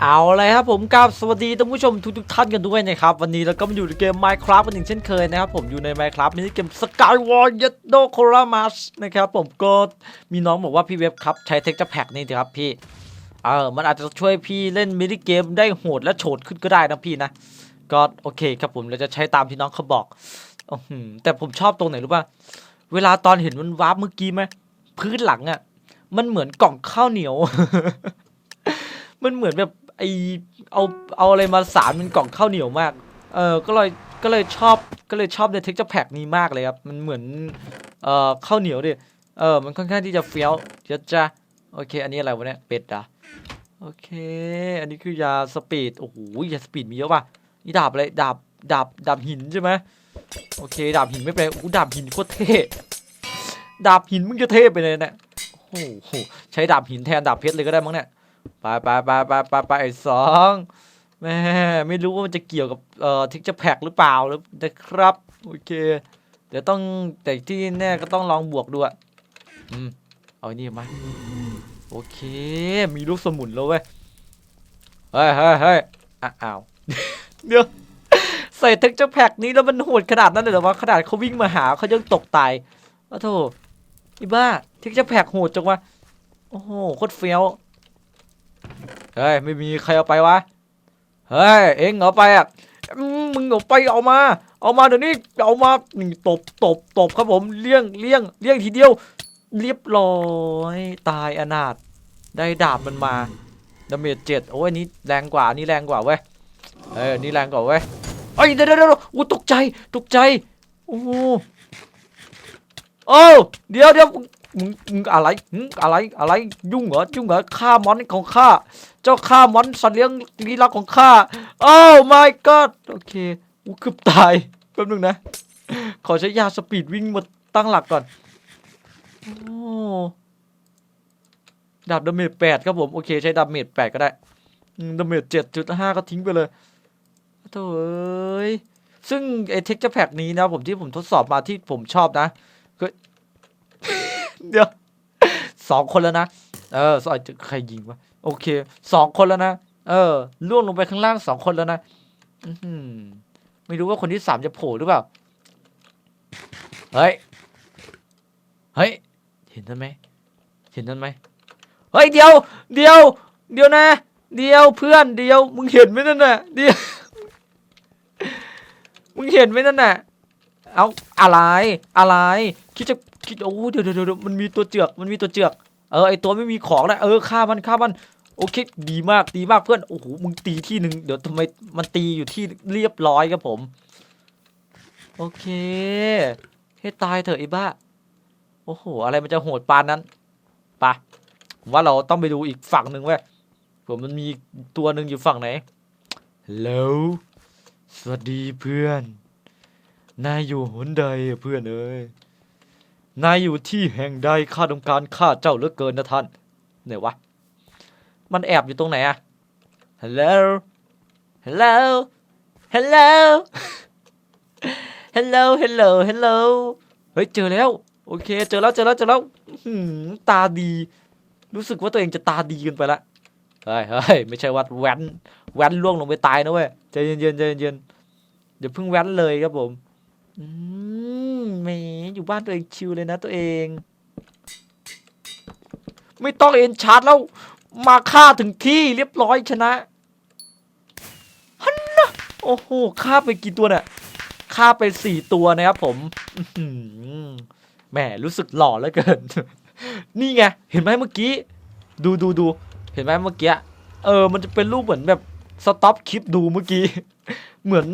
เอาเลยครับผมกับสวัสดีท่านผู้ชมทุกๆท่านกันด้วยนะครับ วันนี้เราก็มาอยู่ในเกม Minecraft กันอีกเช่นเคยนะครับ ผมอยู่ใน Minecraft มินิเกม Skyward y e t d o c o r a m a s นะครับผมก็มีน้องบอกว่าพี่เว็บครับ ใช้เทคจะแพ็กนี่สิครับพี่ เออมันอาจจะช่วยพี่เล่นมินิเกมได้โหดและโฉดขึ้นก็ได้นะพี่นะ ก็โอเคครับผมเราจะใช้ตามที่น้องเขาบอกอแต่ผมชอบตรงไหนรู้ป่ะเวลาตอนเห็นมันวาร์ปเมื่อกี้ไหมพื้นหลังอะ่ะมันเหมือนกล่องข้าวเหนียว มันเหมือนแบบ ไอเอาเอาอะไรมาสารเป็นกล่องข้าวเหนียวมาก เออก็เลยก็เลยชอบก็เลยชอบในเท็กเจอร์แพ็กนี้มากเลยครับ มันเหมือนเอ่อข้าวเหนียวดิเออมันค่อนข้างที่จะเฟี้ยวเดี๋ยวจะโอเค อันนี้อะไรวะเนี่ยเป็ดอะโอเค อันนี้คือยาสปีดโอ้โหยาสปีดมีเยอะป่ะนี่ดาบอะไรดาบดาบดาบหินใช่ไหมโอเค ดาบหินไม่เป็นไรโอ้ดาบหินโคตรเท่ดาบหินมึงจะเท่ไปเลยเนี่ยโอ้โหใช้ดาบหินแทนดาบเพชรเลยก็ได้มั้งเนี่ย ไปไปไปไปไปไปไอ้สองแม่ไม่รู้ว่ามันจะเกี่ยวกับเอ่อทิกจะแพ็กหรือเปล่าหรือนะครับโอเค เดี๋ยวต้องแต่ที่แน่ก็ต้องลองบวกดูอะอืมเอาไอ้นี่มาโอเค มีลูกสมุนแล้วเว้ยเฮ้ยเฮ้ยเฮ้ยอ้าวเดี๋ยวใส่ท็กเจอร์แพ็กนี้แล้วมันโหดขนาดนั้นเลยหรอวะขนาดเขาวิ่งมาหาเขายังตกตายโอ้โถอีบ้าท็กเจอร์แพ็กโหดจังวะโอ้โหโคตรเฟี้ยว เฮ้ยไม่มีใครเอาไปวะ เฮ้ยเอ็งเอาไปอะมึงเอาไปเอามา เอามาเดี๋ยวนี้เอามาหนี่ตบตบตบครับผมเลี้ยงเลี้ยงเลี้ยงทีเดียว เรียบร้อยตายอนาถได้ดาบมันมาดาเมจเจ็ดโอ้ยนี้แรงกว่านี้แรงกว่าเว้ยเออนี่แรงกว่าเว้ยเอ้ยเดี๋ยวเดี๋ยวเดี๋ยวอู้ตกใจตกใจโอ้โหโอ้เดี๋ยวเดี๋ยว มึงมึงอะไรหึอะไรอะไรยุ่งเหรอยุ่งเหรอฆ่ามอนของข้าเจ้าฆ่ามอนสัตว์เลี้ยงลี้ลับของข้าโอ้ my god โอเคอู้เกือบตายแป๊บนึงนะ ขอใช้ยาสปีดวิ่งมาตั้งหลักก่อนโอ้ดาบดาเมจแปดครับผม โอเค ใช้ดาเมจแปดก็ได้อืมดาเมจเจ็ดจุดห้าก็ทิ้งไปเลยโถ่เอ้ยซึ่งไอเทคเจอร์แพ็กนี้นะผมที่ผมทดสอบมาที่ผมชอบนะคือ เดี๋ยวสองคนแล้วนะ เออสอยใครยิงวะ โอเค สองคนแล้วนะ เออ ล่วงลงไปข้างล่างสองคนแล้วนะอื้อหือไม่รู้ว่าคนที่สามจะโผล่หรือเปล่า เฮ้ย เฮ้ย เห็นนั่นไหม เห็นนั่นไหม เฮ้ย เดี๋ยว เดี๋ยว เดี๋ยวนะ เดี๋ยวเพื่อน เดี๋ยว มึงเห็นไหมนั่นน่ะ เดี๋ยว มึงเห็นไหมนั่นน่ะ เอาอะไร อะไร คิดจะ โอ้เดี๋ยวเดี๋ยวเดี๋ยวมันมีตัวเจือกมันมีตัวเจือกเออไอตัวไม่มีของนะเออฆ่ามันฆ่ามันโอเคดีมากดีมากเพื่อนโอ้โหมึงตีที่หนึ่งเดี๋ยวทำไมมันตีอยู่ที่เรียบร้อยครับผม โอเคให้ตายเถอะไอ้บ้าโอ้โหอะไรมันจะโหดปานนั้นปะผมว่าเราต้องไปดูอีกฝั่งหนึ่งเว้ยผมมันมีตัวหนึ่งอยู่ฝั่งไหนฮัลโหลสวัสดีเพื่อน นายอยู่หนใดเพื่อนเอ้ย นายอยู่ที่แห่งใดข้าต้องการฆ่าเจ้าเหลือเกินนะท่านไหนวะ มันแอบอยู่ตรงไหนอะ Hello Hello Hello Hello Hello Hello เฮ้ยเจอแล้ว โอเค เจอแล้วเจอแล้วเจอแล้วตาดี รู้สึกว่าตัวเองจะตาดีกันไปละเฮ้ยเฮ้ยไม่ใช่ว่าแว้นแว้นล่วงลงไปตายนะเว้ยใจเย็นๆใจเย็นๆอย่าเพิ่งแว้นเลยครับผม อืมแหมอยู่บ้านตัวเองชิลเลยนะตัวเอง ไม่ต้องเอ็นชาร์จแล้ว มาฆ่าถึงที่เรียบร้อยชนะฮันนะโอ้โหฆ่าไปกี่ตัวเนี่ยฆ่าไปสี่ตัวนะครับผมอื้อหือแหมรู้สึกหล่อเหลือเกิน นี่ไง เห็นไหมเมื่อกี้ ดูดูดู เห็นไหมเมื่อกี้ เออ มันจะเป็นรูปเหมือนแบบสต็อปคลิปดูเมื่อกี้ เหมือน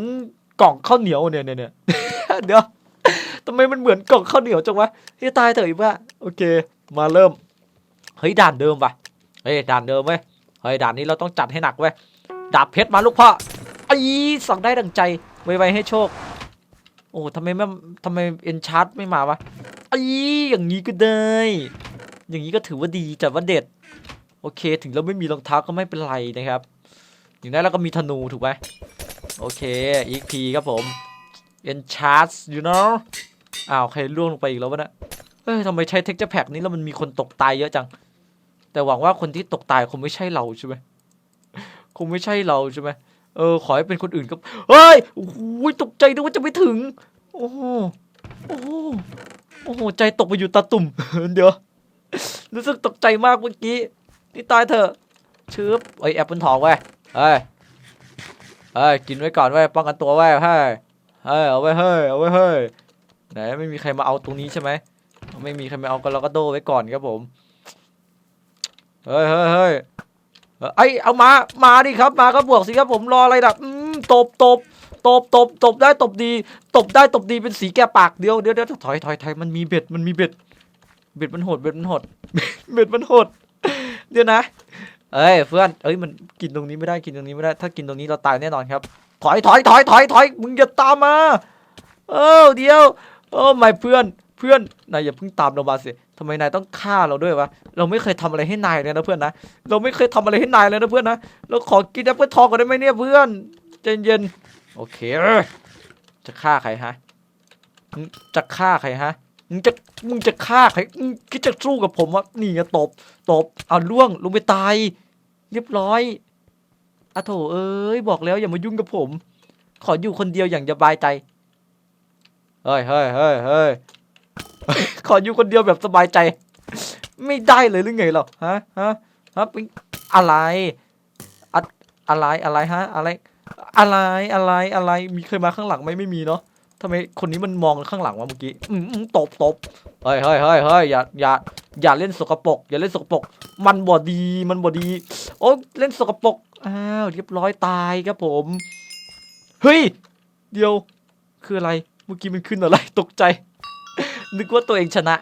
กล่องข้าวเหนียวเนี่ยเนี่ยเนี่ยเดี๋ยวทำไมมันเหมือนกล่องข้าวเหนียวจังวะให้ยตายเถอะอีบ้าโอเค มาเริ่มเฮ้ยด่านเดิมปะเฮ้ยด่านเดิมเว้ยเฮ้ยด่านนี้เราต้องจัดให้หนักเว้ยดาบเพชรมาลูกพ่อไอ้สั่งได้ดังใจไวๆให้โชค โอ้ทำไมไม่ทำไมเอ็นชาร์ตไม่มาวะไอ้อย่างนี้ก็ได้ อย่างนี้ก็ถือว่าดีจัดว่าเด็ด โอเค ถึงเราไม่มีรองเท้าก็ไม่เป็นไรนะครับ อย่างนั้นเราก็มีธนูถูกไหม โอเคอีกพีครับผม enchant you know อ้าวใครล่วงลงไปอีกแล้ววะเนะเฮ้ยทำไมใช้ texture pack นี้แล้วมันมีคนตกตายเยอะจัง แต่หวังว่าคนที่ตกตายคงไม่ใช่เราใช่ไหมคงไม่ใช่เราใช่ไหมเออขอให้เป็นคนอื่นก็เฮ้ยโอ้โหตกใจนึกว่าจะไม่ถึง โอ้โหโอ้โหโอ้โหใจตกไปอยู่ตาตุ่มเดี๋ยวรู้สึกตกใจมากเมื่อกี้นี่ตายเถอะชืบไอแอปเปิลทองเว้ยเฮ้ย เฮ้ยกินไว้ก่อนเว้ป้องกันตัวเว้ยเฮ้ยเฮ้ยเอาไว้เฮ้ยเอาไว้เฮ้ยไหนไม่มีใครมาเอาตรงนี้ใช่ไหมไม่มีใครมาเอาก็เราก็โดไว้ก่อนครับผมเฮ้ยเฮ้ยเฮ้ยเอ่อไอยเอามามาดิครับมาก็บวกสิครับผมรออะไรดับตบตบตบตบตบได้ตบดี ตบได้ตบดีเป็นสีแก่ปากเดียวเดี๋ยวเดี๋ยวถอยถอยถอยมันมีเบ็ดมันมีเบ็ดเบ็ดมันโหดเบ็ดมันโหดเบ็ดมันโหดเดี๋ยวนะ เอ้ยเพื่อนเอ้ยมันกินตรงนี้ไม่ได้กินตรงนี้ไม่ได้ถ้ากินตรงนี้เราตายแน่นอนครับ ถอยถอยถอยถอยถอยมึงอย่าตามมาเออเดียวโอ้ไม่เพื่อนเพื่อนนายอย่าเพิ่งตามเรามาสิทำไมนายต้องฆ่าเราด้วยวะเราไม่เคยทำอะไรให้นายเลยนะเพื่อนนะเราไม่เคยทำอะไรให้นายเลยนะเพื่อนนะเราขอกินแอปเปิลทองก่อนได้ไหมเนี่ยเพื่อนใจเย็นโอเคจะฆ่าใครฮะจะฆ่าใครฮะ มึงจะมึงจะฆ่าใครมึงคิดจะสู้กับผมวะนี่ไงตบ ตบเอาล่วงลงไปตาย เรียบร้อยอะโถเอ้ยบอกแล้วอย่ามายุ่งกับผม ขออยู่คนเดียวอย่างสบายใจเฮ้ยเฮ้ยเฮ้ยเฮ้ยขออยู่คนเดียวแบบสบายใจ ไม่ได้เลยหรือไงเราฮะฮะฮะเป็นอะไรอะอะไรอะไรฮะอะไร อะไรอะไรอะไรมีเคยมาข้างหลังไหมไม่มีเนาะ ทำไมคนนี้มันมองข้างหลังวะเมื่อกี้อืมตบตบเฮ้ยเฮ้ยเฮ้ยเฮ้ยอย่าอย่าอย่าเล่นสกปรกอย่าเล่นสกปรกมันบอดีมันบอดี โอ้เล่นสกปรกอ้าวเรียบร้อยตายครับผมเฮ้ยเดี๋ยว คืออะไรเมื่อกี้มันขึ้นอะไรตกใจ นึกว่าตัวเองชนะ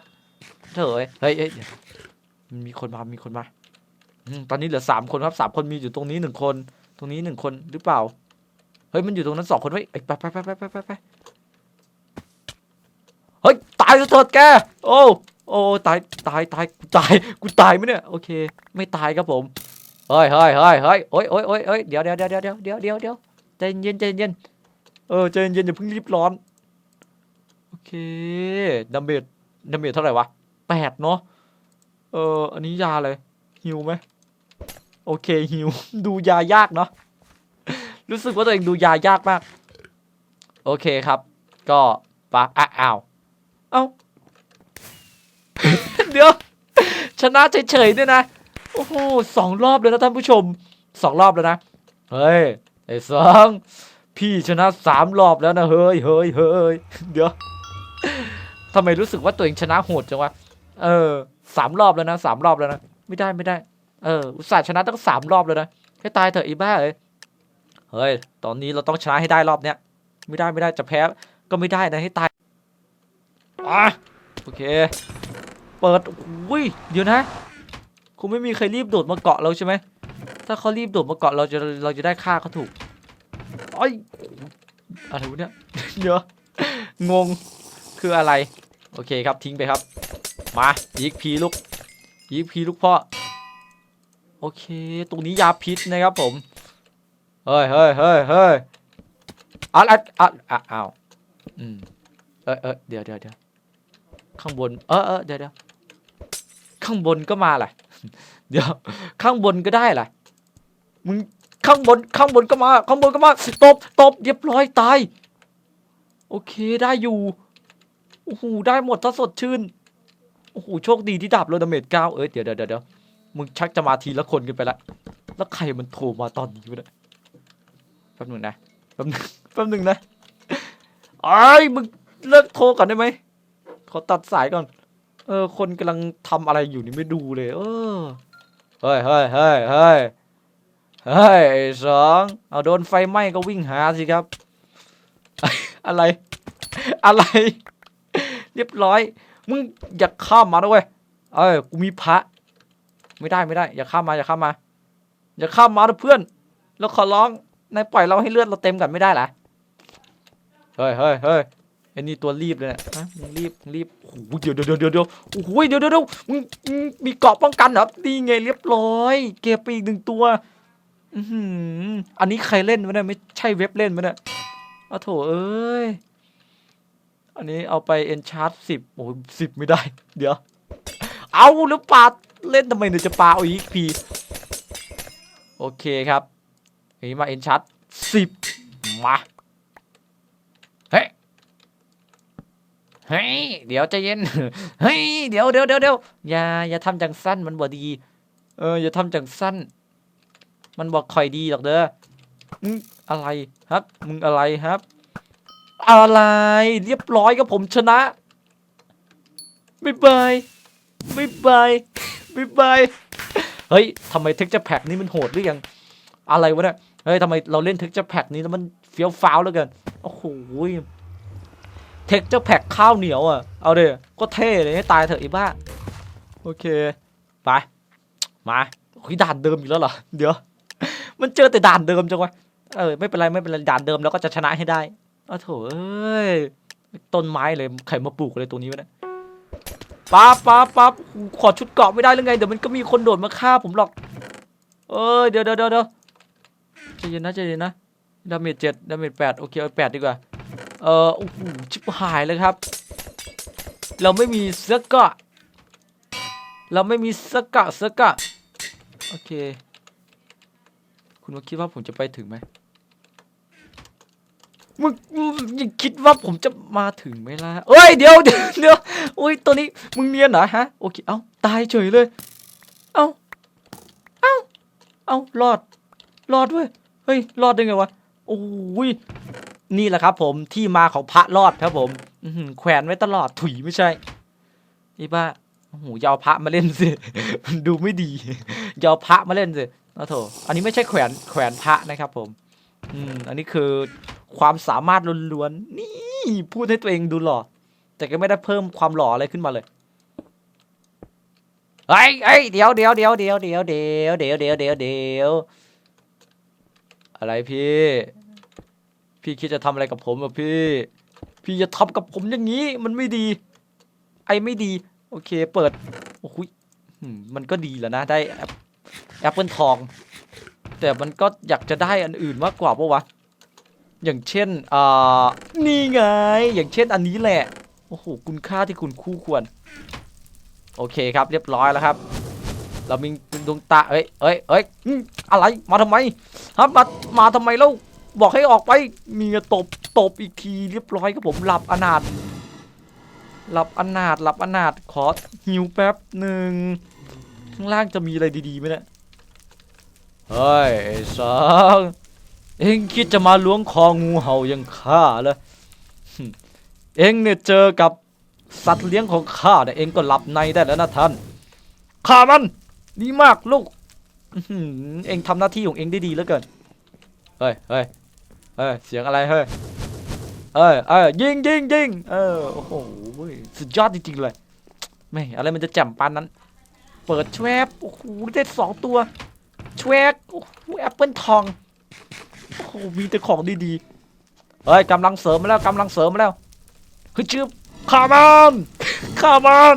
เถอะเฮ้ยเฮ้ยมีคนมามีคนมาตอนนี้เหลือสามคนครับสามคนมีอยู่ตรงนี้หนึ่งคน ตรงนี้หนึ่งคนหรือเปล่า เฮ้ยมันอยู่ตรงนั้นสองคนไว้ไปไปไปไปไปไปไปายซะเถิดแก โอ้โอ้ตายตายตายกูตายกูตายไหมเนี่ยโอเค ไม่ตายครับผมเฮ้ยเฮ้ยเฮ้ยเฮ้ยโอ้ยโอ้ยโอ้ยโอ้ยเดี๋ยวเดี๋ยวเดี๋ยวเดี๋ยวเดี๋ยวเดี๋ยวเดี๋ยวใจเย็นใจเย็นเออใจเย็นอย่าเพิ่งรีบร้อนโอเคดาเมจดาเมจเท่าไหร่วะแปดเนาะเอออันนี้ยาเลยฮิวไหมโอเคฮิวดูยายากเนาะรู้สึกว่าตัวเองดูยายากมาก โอเคครับ ก็ปะอ้าว เอาเดี๋ยว ชนะเฉยๆเนี่ยนะ โอ้โหสองรอบเลยนะท่านผู้ชมสองรอบแล้วนะ เฮ้ยไอ้สองพี่ชนะสามรอบแล้วนะเฮ้ยเฮ้ยเฮ้ยเดี๋ยวทำไมรู้สึกว่าตัวเองชนะโหดจังวะเออสามรอบแล้วนะสามรอบแล้วนะไม่ได้ไม่ได้ เออ อุตส่าห์ชนะตั้งสามรอบแล้วนะให้ตายเถอะไอีบ้าเอ้ยเฮ้ย ตอนนี้เราต้องชนะให้ได้รอบเนี้ย ไม่ได้ไม่ได้จะแพ้ก็ไม่ได้นะให้ตาย อะโอเค เปิดอุ้ยเดี๋ยวนะคงไม่มีใครรีบโดดมาเกาะเราใช่ไหมถ้าเขารีบโดดมาเกาะเราจะเราจะได้ฆ่าเขาถูกอ้อยอะไรวะเนี่ยเดี๋ยวงงคืออะไร โอเคครับทิ้งไปครับ มายีกพีลูกยีกพีลูกพ่อโอเค ตรงนี้ยาพิษนะครับผมเฮ้ยเฮ้ยเฮ้ยเฮ้ยอะอะอะอะอ้าวอืมเออเออเดี๋ยวเดี๋ยวเดี๋ยว ข้างบน เออเออเดี๋ยวเดี๋ยวข้างบนก็มาแหละเดี๋ยว ข้างบนก็ได้แหละมึงข้างบนข้างบนก็มาข้างบนก็มาตบตบเรียบร้อยตาย โอเคได้อยู่โอ้โหได้หมดถ้าสดชื่นโอ้โหโชคดีที่ดาบโรดาเมจเก้าเอ้ยเดี๋ยวเดี๋ยวเดี๋ยวมึงชักจะมาทีละคนกันไปละแล้วใครมันโทรมาตอนนี้วะเนี่ยแป๊บหนึ่งนะแป๊บหนึ่งแป๊บหนึงนะไอ้ยมึงเลิกโทรก่อนได้ไหม ขอตัดสายก่อน เออ คนกำลังทำอะไรอยู่นี่ไม่ดูเลย เออ เฮ้ยเฮ้ยเฮ้ยเฮ้ยเฮ้ยสองเอาโดนไฟไหม้ก็วิ่งหาสิครับ อะไร อะไร เรียบร้อย มึงอย่าข้ามมาด้วยเอ้ยกูมีพระ ไม่ได้ไม่ได้ อย่าข้ามมาอย่าข้ามมา อย่าข้ามมานะเพื่อน แล้วขอร้องนายปล่อยเราให้เลือดเราเต็มกันไม่ได้หรอเฮ้ยเฮ้ยเฮ้ย ไอ้นี่ตัวรีบเลยนี่ยฮะมึงรีบมึงรีบโอ้โหเดี๋ยวเดี๋ยวเดี๋ยวเดี๋ยวโอ้โหเดี๋ยวเดี๋ยวเดี๋ยวมึงมึงมีเกราะป้องกันเหรอนี่ไงเรียบร้อย เก็บไปอีกหนึ่งตัว อือหืออันนี้ใครเล่นวะเนี่ยไม่ใช่เว็บเล่นวะเนี่ยอ้าวโถเอ้ย อันนี้เอาไปเอนชาร์สิบโอ้สิบไม่ได้ เดี๋ยว เอาหรือปาเล่นทำไมเนี่ยจะปาเอาอีกพีโอเคครับเฮ้ยมาเอ็นชัดสิบมาเฮ้ย เฮ้ยเดี๋ยวใจเย็นเฮ้ยเดี๋ยวเดี๋ยวเดี๋ยวเดี๋ยวอย่าอย่าทำจังสั้นมันบ่ดี เออ อย่าทำจังสั้น มันบอกคอยดีหรอกเด้อมึงอะไรครับ มึงอะไรครับ อะไรเรียบร้อยกับผมชนะบ๊ายบายบ๊ายบายบ๊ายบายเฮ้ยทำไมเท็กเจอร์แพ็กนี่มันโหดหรือยังอะไรวะเนี่ยเฮ้ยทำไมเราเล่นเท็กเจอร์แพ็กนี้แล้วมันเฟี้ยวฟ้าวเหลือเกินโอ้โห เท็กเจอร์แพ็กข้าวเหนียวอะ เอาเด้ก็เท่เลยให้ตายเถอะไอ้บ้า โอเค ไป มาโอ้ยด่านเดิมอีกแล้วเหรอ เดี๋ยว มันเจอแต่ด่านเดิมจังวะ เออไม่เป็นไรไม่เป็นไรด่านเดิมแล้วก็จะชนะให้ได้อ้าวโถเอ้ย ต้นไม้เลยใครมาปลูกอะไรตรงนี้วะเนี่ยปั๊บปั๊บปั๊บขอชุดเกราะไม่ได้หรือไง เดี๋ยวมันก็มีคนโดดมาฆ่าผมหรอก เอ้ยเดี๋ยวเดี๋ยวเดี๋ยวเดี๋ยวใจเย็นนะใจเย็นนะ ดาเมจเจ็ดดาเมจแปดโอเคเอาแปดดีกว่า เออโอ้โหชิบหายเลยครับ เราไม่มีเสื้อกะเราไม่มีเสื้อกะเสื้อกะโอเค คุณว่าคิดว่าผมจะไปถึงไหมมึงมึงยังคิดว่าผมจะมาถึงไหมล่ะเอ้ยเดี๋ยวเดี๋ยวเดี๋ยวโอ้ยตัวนี้มึงเนียนเหรอฮะโอเคเอ้าตายเฉยเลย เอ้าเอ้าเอ้ารอดรอดเว้ยเฮ้ยรอดได้ไงวะโอ้ย นี่แหละครับผมที่มาของพระรอดครับผมอืแขวนไว้ตลอดถุยไม่ใช่อ้บ้าโอ้โหอยาวพระมาเล่นสิมันดูไม่ดียาวพระมาเล่นสิเอาโถอันนี้ไม่ใช่แขวนแขวนพระนะครับผม อืมอันนี้คือความสามารถล้วนๆนี่พูดให้ตัวเองดูหล่อแต่ก็ไม่ได้เพิ่มความหล่ออะไรขึ้นมาเลยเฮ้ยเฮ้ยเดี๋ยวเดี๋ยวเดี๋ยวเดี๋ยวเดี๋ยวเดี๋ยวเดี๋ยวเดี๋ยวเดี๋ยวเดี๋ยวอะไรพี่ พี่คิดจะทำอะไรกับผมอะพี่ พี่จะทำกับผมอย่างนี้ มันไม่ดี ไอไม่ดี โอเค เปิด โอ้ยมันก็ดีแล้วนะ ได้แอปแอปเปิลทอง แต่มันก็อยากจะได้อันอื่นมากกว่าปะวะ อย่างเช่นอ่านี่ไง อย่างเช่นอันนี้แหละ โอ้โห คุณค่าที่คุณคู่ควร โอเคครับ เรียบร้อยแล้วครับ เรามีดวงตาเอ้ยเอ้ยเอ้ยอะไร มาทำไมฮะมา มาทำไมแล้ว บอกให้ออกไปมีเงตบตบอีกทีเรียบร้อยครับผมหลับอนาถหลับอนาถหลับอนาถขอหิวแป๊บหนึ่งข้างล่างจะมีอะไรดีๆไหมเนี่ยเฮ้ยไอ้สังเอ็งคิดจะมาล้วงคองูเห่ายังข้าเลยเอ็งเนี่ยเจอกับสัตว์เลี้ยงของข้าเนี่ยเอ็งก็หลับในได้แล้วนะท่านฆ่ามันดีมากลูกเอ็งทำหน้าที่ของเอ็งได้ดีเหลือเกินเฮ้ยเฮ้ย เฮ้ยเสียงอะไรเฮ้ยเอ้ยเอ้ยยิงยิงยิงเออโอ้โหสุดยอดจริงๆเลยไม่อะไรมันจะแจ่มปานนั้น เปิดแชวบโอ้โหได้สองตัวแชวกโอ้โหแอปเปิลทองโอ้โหมีแต่ของดีๆเฮ้ยกำลังเสริมมาแล้วกำลังเสริมมาแล้วคือชื่อขามันขามัน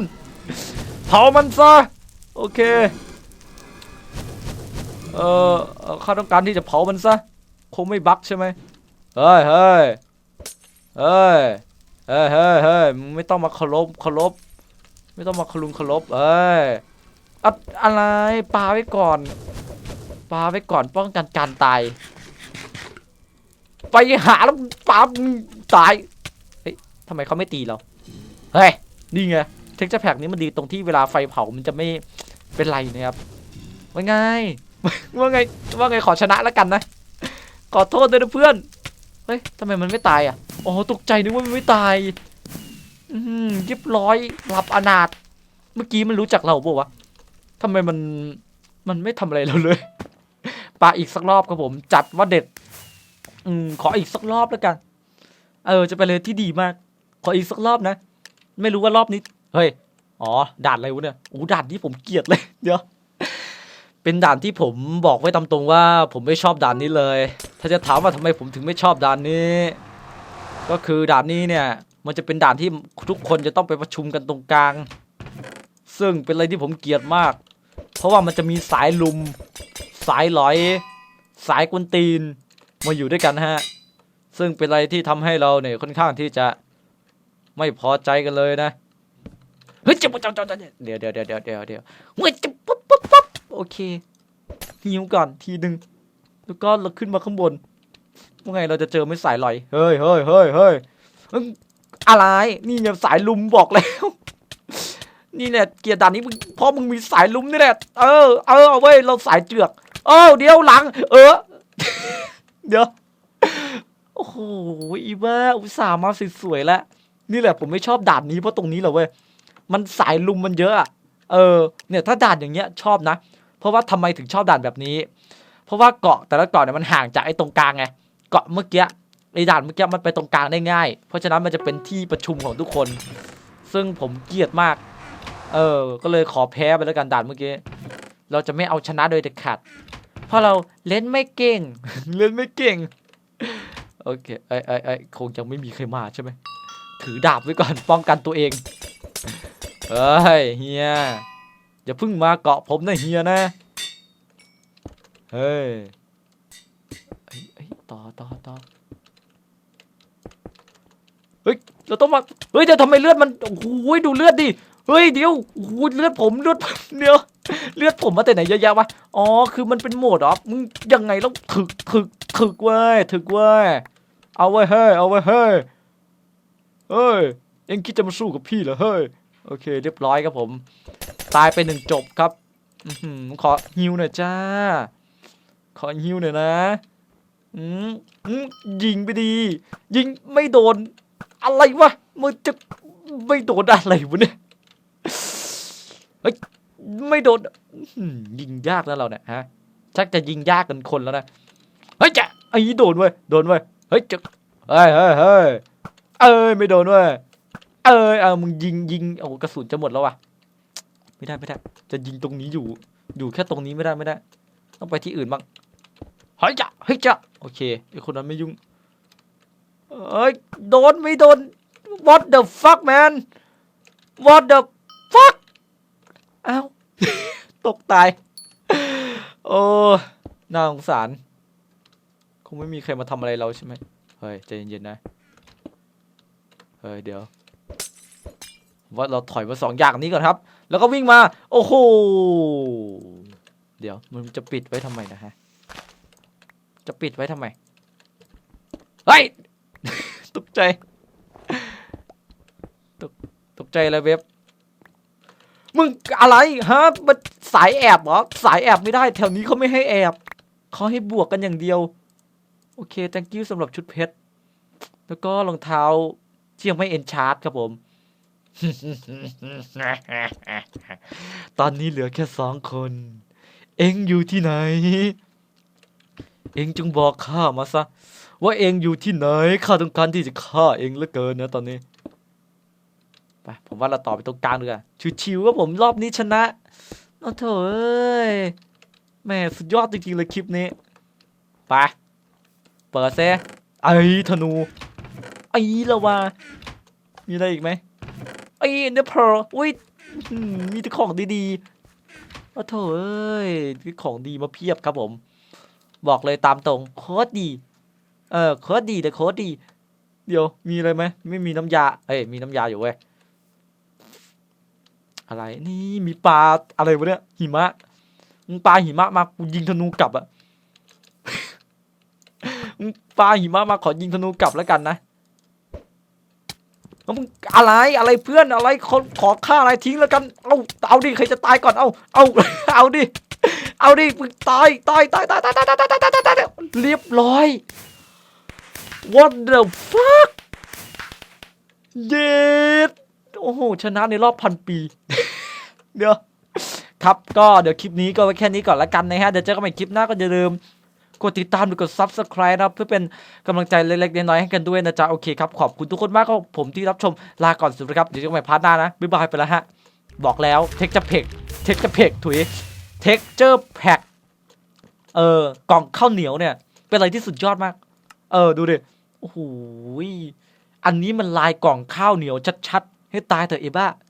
เผามันซะโอเคเออเอ่อข้าต้องการที่จะเผามันซะคงไม่บักใช่ไหม เฮ้ยเฮ้ยเฮ้ยเฮ้ยเฮ้ยเฮ้ยไม่ต้องมาเคารพเคารพไม่ต้องมาคลุงเคารพเอ้ยอะอะไรปาไว้ก่อนปาไว้ก่อนป้องกันการตายไปหาแล้วปามึงตายเฮ้ยทำไมเขาไม่ตีเราเฮ้ยนี่ไงเท็กเจอร์แพ็กนี้มันดีตรงที่เวลาไฟเผามันจะไม่เป็นไรนะครับว่าไงว่าไงว่าไงขอชนะแล้วกันนะ ขอโทษด้วยนะเพื่อน ฮ้ยทำไมมันไม่ตายอะโอ้ตกใจนึกว่ามันไม่ตาย อืมเรียบร้อยหลับอนาถเมื่อกี้มันรู้จักเราปะวะทำไมมันมันไม่ทำอะไรเราเลยปาอีกสักรอบครับผมจัดว่าเด็ด อืมขออีกสักรอบแล้วกัน เออ จะไปเลยที่ดีมาก ขออีกสักรอบนะ ไม่รู้ว่ารอบนี้ เฮ้ย อ๋อ ด่านอะไรวะเนี่ยโอ้ด่านที่ผมเกลียดเลย เดี๋ยว เป็นด่านที่ผมบอกไว้ตามตรงว่า ผมไม่ชอบด่านนี้เลย ถ้าจะถามว่าทำไมผมถึงไม่ชอบด่านนี้ ก็คือด่านนี้เนี่ยมันจะเป็นด่านที่ทุกคนจะต้องไปประชุมกันตรงกลาง ซึ่งเป็นอะไรที่ผมเกลียดมาก เพราะว่ามันจะมีสายลุม สายลอย สายกวนตีน มาอยู่ด้วยกันฮะ ซึ่งเป็นอะไรที่ทำให้เราเนี่ยค่อนข้างที่จะไม่พอใจกันเลยนะเฮ้ยเจ็บปวดจังเดี๋ยวเดี๋ยวเดี๋ยวเดี๋ยวเดี๋ยวเดี๋ยวเฮ้ยเจ็บปุ๊บปุ๊บปุ๊บโอเคหิวก่อนทีหนึ่ง แล้วก็เราขึ้นมาข้างบนว่าไงเราจะเจอไม่สายลอย เฮ้ยเฮ้ยเฮ้ยเฮ้ยอะไร นี่เนี่ยสายลุมบอกแล้ว นี่เนี่ยเกียร์ด่านนี้เพราะมึงมีสายลุมนี่แหละ เออ เออเอาเว้ย เราสายเจือก เออเดี๋ยวหลัง เออ เดี๋ยว โอ้โห อีบ้าอุตส่าห์มาสวยๆแล้ว นี่แหละผมไม่ชอบด่านนี้เพราะตรงนี้แหละเว้ย มันสายลุมมันเยอะอะเออ เนี่ยถ้าด่านอย่างเงี้ยชอบนะ เพราะว่าทำไมถึงชอบด่านแบบนี้เราะว่าเกาะแต่ละเกาะเนี่ยมันห่างจากไอ้ตรงกลางไงเกาะเมื่อกี้ไอ้ด่านเมื่อกี้มันไปตรงกลางได้ง่าย เพราะฉะนั้นมันจะเป็นที่ประชุมของทุกคน ซึ่งผมเกลียดมาก เออ ก็เลยขอแพ้ไปแล้วกันด่านเมื่อกี้เราจะไม่เอาชนะโดยเด็ดขาดเพราะเราเล่นไม่เก่ง เล่นไม่เก่งโอเคไอ้ไอ้ไอ้คงจะไม่มีใครมาใช่ไหมถือดาบไว้ก่อนป้องกันตัวเองเฮ้ยเฮียอย่าเพิ่งมาเกาะผมนะเฮียนะ เฮ้ยเอ้ยต่อต่อต่อเฮ้ย เราต้องมา เฮ้ยเดี๋ยวทำไมเลือดมัน โอ้โหดูเลือดดิ เฮ้ยเดี๋ยวโอ้โหเลือดผมเลือดเดี๋ยวเลือดผมมาแต่ไหนเยอะแยะวะ อ๋อ คือมันเป็นโหมดเหรอมึงยังไงแล้วถึกถึกถึกเว้ยถึกเว้ย เอาไว้เฮ้ย เอาไว้เฮ้ย เฮ้ยเอ็งคิดจะมาสู้กับพี่เหรอเฮ้ย โอเค เรียบร้อยครับผม ตายไปหนึ่งจบครับอื้อหือขอฮิวหน่อยจ้า ขอฮิวหน่อยนะอืมอืมยิงไปดี ยิงไม่โดน อะไรวะมันจะไม่โดนอะไรวะเนี่ยเฮ้ยไม่โดนยิงยากแล้วเราเนี่ยฮะชักจะยิงยากกันคนแล้วนะเฮ้ยจะไอ้นี่โดนเว้ยโดนเว้ยเฮ้ยจะเฮ้ยเฮ้ยเฮ้ยเอ้ยไม่โดนเว้ยเอ้ยเอามึงยิงยิงโอ้กระสุนจะหมดแล้ววะไม่ได้ไม่ได้ จะยิงตรงนี้อยู่ อยู่แค่ตรงนี้ไม่ได้ไม่ได้ ต้องไปที่อื่นบ้าง เฮ้ยจ้ะเฮ้ยจ้ะโอเคไอคนนั้นไม่ยุ่งเอ้ยโดนไม่โดน what the fuck man what the fuck เอ้าตกตาย โอ้น่าสงสาร คงไม่มีใครมาทำอะไรเราใช่ไหมเฮ้ยใจเย็นๆนะ เฮ้ยเดี๋ยว ว่าเราถอยมาสองอย่างนี้ก่อนครับ แล้วก็วิ่งมา โอ้โห เดี๋ยวมันจะปิดไว้ทำไมนะฮะ จะปิดไว้ทำไม เฮ้ย ตกใจ ตกตกใจอะไรเว็บ มึงอะไรฮะมันสายแอบเหรอ สายแอบไม่ได้ แถวนี้เขาไม่ให้แอบเขาให้บวกกันอย่างเดียว โอเค thank you สำหรับชุดเพชร แล้วก็รองเท้าที่ยังไม่เอ็นชาร์ดครับผม ตอนนี้เหลือแค่สองคน เอ็งอยู่ที่ไหน เองจงบอกข้ามาซะ ว่าเองอยู่ที่ไหนข้าต้องการที่จะฆ่าเองเหลือเกินนะตอนนี้ไปผมว่าเราต่อไปตรงกลางดีกว่าชิวๆว่าผมรอบนี้ชนะโอ้โถเอ้ยแม่สุดยอดจริงๆเลยคลิปนี้ไปเปิดเซไอ้ธนูไอ้ละวามีอะไรอีกไหมไอ้เนเพอร์อุ้ยมีแต่ของดีๆโอ้โถเอ้ยมีของดีมาเพียบครับผม บอกเลยตามตรงโคตรดี เออโคตรดีแต่โคตรดี เดี๋ยวมีอะไรไหมไม่มีน้ำยา เอ้ยมีน้ำยาอยู่เว้ยอะไรนี่มีปลาอะไรวะเนี่ยหิมะมึงปลาหิมะมากูยิงธนูกลับอะมึงปลาหิมะมาขอยิงธนูกลับแล้วกันนะแล้วมึงอะไรอะไรเพื่อนอะไรคนขอฆ่าอะไรทิ้งแล้วกัน เอาเอาดิใครจะตายก่อนเอาเอาเอาดิ เอาดิมึงตายตายตายตายตายตายตายตายตายตายตายเรียบร้อย what the fuck เย็ดโอ้โห ชนะในรอบพันปี เดี๋ยว ครับ ก็เดี๋ยวคลิปนี้ก็ไว้แค่นี้ก่อนละกันนะฮะ เดี๋ยวเจอกันใหม่คลิปหน้าก็อย่าลืม กดติดตามหรือกด subscribe นะครับ เพื่อเป็นกำลังใจเล็กๆ น้อยๆให้กันด้วยนะจ๊ะ โอเคครับ ขอบคุณทุกคนมากครับผมที่รับชม ลาก่อนสุดนะครับ เดี๋ยวเจอกันใหม่พาร์ทหน้านะ บ๊ายบายไปแล้วฮะ บอกแล้ว เทคจะเพกเทคจะเพกถุย เทคเจอร์แพกเออกล่องข้าวเหนียวเนี่ย เป็นอะไรที่สุดยอดมาก เออ ดูดิ โอ้โห อันนี้มันลายกล่องข้าวเหนียวชัดๆ ให้ตายเถอะเอบ้า